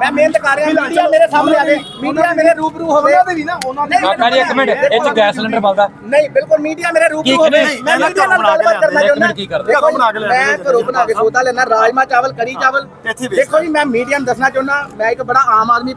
ਮੈਂ ਮਿਹਨਤ ਕਰ ਰਿਹਾ ਮੀਡੀਆ ਮੇਰੇ ਸਾਹਮਣੇ ਆ ਗਏ। ਮੀਡੀਆ ਮੇਰੇ ਰੂਬਰੂ ਹੋਵੇ। ਉਹਨਾਂ ਦੇ ਵੀ ਨਾ ਉਹਨਾਂ ਦੇ ਕਾਕਾ ਜੀ ਇੱਕ ਮਿੰਟ ਇਹ ਚ ਗੈਸ ਸਿਲੰਡਰ ਬਲਦਾ। ਨਹੀਂ ਬਿਲਕੁਲ ਮੀਡੀਆ ਮੇਰੇ ਕੀ ਰੂਬਰੂ ਹੋਵੇ। ਨਹੀਂ, ਮੈਂ ਮੀਡੀਆ ਨਾਲ ਗੱਲਬਾਤ ਕਰਨਾ ਇੱਕ ਚਾਹੁੰਦਾ। ਮਿੰਟ ਕੀ ਕਰਦੇ? ਦੇਖੋ ਜੀ, ਮੈਂ ਘਰੋਂ ਬਣਾ ਕੇ ਸੌਦਾ ਲੈਣਾ ਰਾਜਮਾ ਚਾਵਲ ਕੜੀ ਚਾਵਲ। ਦੇਖੋ ਜੀ ਮੈਂ ਮੀਡੀਆ ਨੂੰ ਦੱਸਣਾ ਚਾਹੁੰਦਾ ਮੈਂ ਇੱਕ ਬੜਾ ਆਮ ਆਦਮੀ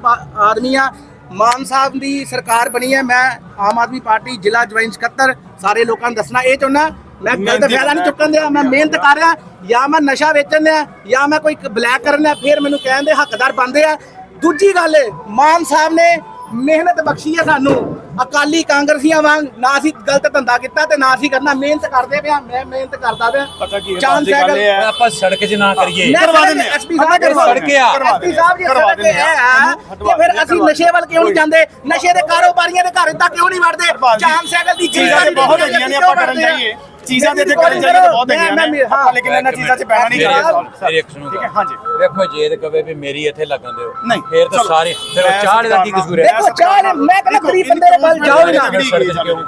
ਆਦਮੀ ਆ। ਮਾਨ ਸਾਹਿਬ ਦੀ ਸਰਕਾਰ ਬਣੀ ਹੈ ਮੈਂ ਆਮ ਆਦਮੀ ਪਾਰਟੀ ਜ਼ਿਲ੍ਹਾ ਜੁਆਇੰਟ ਸਕੱਤਰ ਸਾਰੇ ਲੋਕਾਂ ਨੂੰ ਦੱਸਣਾ ਇਹ ਚਾਹੁੰਦਾ ਮੈਂ ਗਲਤ ਫਾਇਦਾ ਨਹੀਂ ਚੁੱਕਣ ਦਿਆ ਮੈਂ ਮਿਹਨਤ ਕਰ ਰਿਹਾ ਜਾਂ ਮੈਂ ਨਸ਼ਾ ਵੇਚਣ ਦਿਆ ਜਾਂ ਮੈਂ ਕੋਈ ਬਲੈਕ ਕਰਨ ਦਿਆ ਫਿਰ ਮੈਨੂੰ ਕਹਿੰਦੇ ਹੱਕਦਾਰ ਬੰਦੇ ਆ। ਦੂਜੀ ਗੱਲ ਮਾਨ ਸਾਹਿਬ ਨੇ ਮਿਹਨਤ ਬਖਸ਼ੀ ਹੈ ਸਾਨੂੰ। ਅਕਾਲੀ ਕਾਂਗਰਸੀਆਂ ਵਾਂਗ ਨਾ ਅਸੀਂ ਗਲਤ ਧੰਦਾ ਕੀਤਾ ਤੇ ਨਾ ਅਸੀਂ ਕਰਨਾ। ਮਿਹਨਤ ਕਰਦੇ ਪਿਆ ਮੈਂ ਮਿਹਨਤ ਕਰਦਾ ਪਿਆ। ਪਤਾ ਕੀ ਹੈ, ਗੱਲ ਇਹ ਹੈ। ਆਪਾਂ ਸੜਕ 'ਚ ਨਾ ਕਰੀਏ। ਕਰਵਾ ਦਿੰਦੇ ਐਸਪੀ ਸਾਹਿਬ ਕਰਵਾ ਦਿੰਦੇ ਆ। ਐਸਪੀ ਸਾਹਿਬ ਜੀ ਕਰਵਾ ਸੜਕ ਦਿੰਦੇ ਤੇ ਆ। ਹੈ ਤੇ ਫਿਰ ਆ, ਅਸੀਂ ਨਸ਼ੇ ਵੱਲ ਕਿਉਂ ਨਹੀਂ ਜਾਂਦੇ? ਨਸ਼ੇ ਦੇ ਕਾਰੋਬਾਰੀਆਂ ਦੇ ਘਰ ਤੱਕ ਕਿਉਂ ਨਹੀਂ ਵੜਦੇ? ਚਾਂਦ ਸਾਈਕਲ ਦੀ ਚੀਜ਼ਾਂ ਬਹੁਤ ਹੈਗੀਆਂ ਨੇ ਆਪਾਂ ਕਰਨ ਜਾਈਏ। ਚੀਜ਼ਾਂ ਤੇ ਇੱਥੇ ਕਰਨ ਤਾਂ ਬਹੁਤ ਹੈਗੀਆਂ ਨੇ। ਆਪਾਂ ਲੇਕਿਨ ਇਹਨਾਂ ਚੀਜ਼ਾਂ 'ਚ ਪੈਣਾ ਨਹੀਂ ਚਾਹੀਦਾ ਮੇਰੀ ਇੱਕ ਠੀਕ ਹੈ ਹਾਂਜੀ। ਵੇਖੋ ਜੇ ਤੇ ਕਵੇ ਵੀ ਮੇਰੀ ਇੱਥੇ ਲੱਗਣ ਦਿਓ ਨਹੀਂ, ਫੇਰ ਤਾਂ। ਸਾਰੇ ਫਿਰ ਚਾਹ ਦਾ ਕੀ ਕਸੂਰ ਹੈ? ਦੇਖੋ ਚਾਹ ਨੇ- ਮੈਂ ਕਹਿੰਦਾ ਗਰੀਬ ਬੰਦੇ ਦੇ ਵੱਲ ਜਾਓ ਨਾ।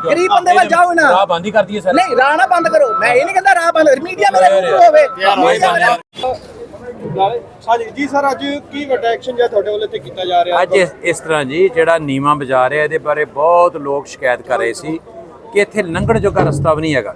ਗਰੀਬ ਬੰਦੇ ਵੱਲ ਜਾਓ ਨਾ। ਰਾਹ ਬੰਦ ਹੀ ਕਰ ਦਈਏ ਸਾਰੇ ਨਹੀਂ ਰਾਹ ਨਾ ਬੰਦ ਕਰੋ। ਮੈਂ ਇਹ ਨਹੀਂ ਕਹਿੰਦਾ ਰਾਹ ਬੰਦ ਮੀਡੀਆ ਮੇਰੇ ਰੂਬਰੂ ਹੋਵੇ। ਹਾਂਜੀ ਜੀ ਸਰ ਅੱਜ ਕੀ ਵੱਡਾ ਐਕਸ਼ਨ ਜਿਹਾ ਤੁਹਾਡੇ ਵੱਲੋਂ ਤੇ ਕੀਤਾ ਜਾ ਰਿਹਾ? ਅੱਜ ਇਸ- ਇਸ ਤਰ੍ਹਾਂ ਜੀ ਜਿਹੜਾ ਨੀਮਾ ਬਾਜ਼ਾਰ ਹੈ ਇਹਦੇ ਬਾਰੇ ਬਹੁਤ ਲੋਕ ਸ਼ਿਕਾਇਤ ਕਰ ਰਹੇ ਸੀ ਕਿ ਇੱਥੇ ਲੰਘਣ ਜੋਗਾ ਰਸਤਾ ਵੀ ਨਹੀਂ ਹੈਗਾ।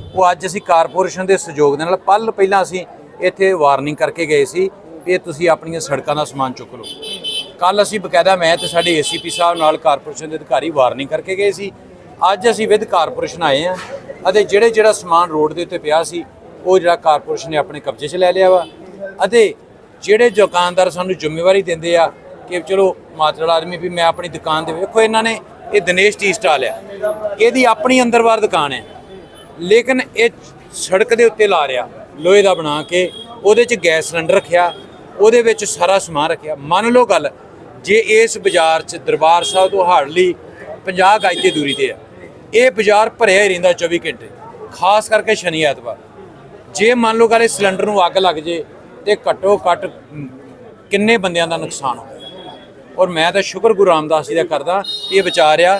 ਉਹ ਅੱਜ ਅਸੀਂ ਕਾਰਪੋਰੇਸ਼ਨ ਦੇ ਸਹਿਯੋਗ ਦੇ ਨਾਲ ਪਲ ਪਹਿਲਾਂ ਅਸੀਂ ਇੱਥੇ ਵਾਰਨਿੰਗ ਕਰਕੇ ਗਏ ਸੀ ਵੀ ਇਹ ਤੁਸੀਂ ਆਪਣੀਆਂ ਸੜਕਾਂ ਦਾ ਸਮਾਨ ਚੁੱਕ ਲਓ। ਕੱਲ ਅਸੀਂ ਬਕਾਇਦਾ ਮੈਂ ਤੇ ਸਾਡੇ ਏਸੀਪੀ ਸਾਹਿਬ ਨਾਲ ਕਾਰਪੋਰੇਸ਼ਨ ਦੇ ਅਧਿਕਾਰੀ ਵਾਰਨਿੰਗ ਕਰਕੇ ਗਏ ਸੀ। ਅੱਜ ਅਸੀਂ ਵਿਦ ਕਾਰਪੋਰੇਸ਼ਨ ਆਏ ਆ ਅਤੇ ਜਿਹੜੇ ਜਿਹੜਾ ਸਮਾਨ ਰੋਡ ਦੇ ਉੱਤੇ ਪਿਆ ਸੀ, ਉਹ ਜਿਹੜਾ ਕਾਰਪੋਰੇਸ਼ਨ ਨੇ ਆਪਣੇ ਕਬਜ਼ੇ 'ਚ ਲੈ ਲਿਆ ਵਾ ਅਤੇ ਜਿਹੜੇ ਦੁਕਾਨਦਾਰ ਸਾਨੂੰ ਜ਼ਿੰਮੇਵਾਰੀ ਦਿੰਦੇ ਆ ਕਿ ਚਲੋ ਮਾਤਰਲ ਆਦਮੀ ਵੀ ਮੈਂ ਆਪਣੀ ਦੁਕਾਨ ਦੇ ਵੇਖੋ, ਇਹਨਾਂ ਨੇ ਇਹ ਦਿਨੇਸ਼ ਟੀ ਸਟਾਲ ਆ। ਇਹਦੀ ਆਪਣੀ ਅੰਦਰਵਾਰ ਦੁਕਾਨ ਹੈ। ਲੇਕਿਨ ਇਹ ਸੜਕ ਦੇ ਉੱਤੇ ਲਾ ਰਿਆ ਲੋਹੇ ਦਾ ਬਣਾ ਕੇ, ਉਹਦੇ 'ਚ ਗੈਸ ਸਿਲੰਡਰ ਰੱਖਿਆ, ਉਹਦੇ ਵਿੱਚ ਸਾਰਾ ਸਮਾਨ ਰੱਖਿਆ। ਮੰਨ ਲਓ ਗੱਲ, ਜੇ ਇਸ ਬਾਜ਼ਾਰ 'ਚ ਦਰਬਾਰ ਸਾਹਿਬ ਤੋਂ ਹਾਰਡਲੀ 50 ਗਜ ਦੀ ਦੂਰੀ ਤੇ ਆ, ਇਹ ਬਾਜ਼ਾਰ ਭਰਿਆ ਹੀ ਰਹਿੰਦਾ 24 ਘੰਟੇ, ਖਾਸ ਕਰਕੇ ਸ਼ਨੀ ਐਤਵਾਰ। ਜੇ ਮੰਨ ਲਓ ਗੱਲ, ਇਹ ਸਿਲੰਡਰ ਨੂੰ ਅੱਗ ਲੱਗ ਜੇ, ਤੇ ਘੱਟੋ ਘੱਟ ਕਿੰਨੇ ਬੰਦਿਆਂ ਦਾ ਨੁਕਸਾਨ ਹੋ ਔਰ ਮੈਂ ਤਾਂ ਸ਼ੁਕਰ ਗੁਰੂ ਰਾਮਦਾਸ ਜੀ ਦਾ ਕਰਦਾ ਕਿ ਇਹ ਵਿਚਾਰਿਆ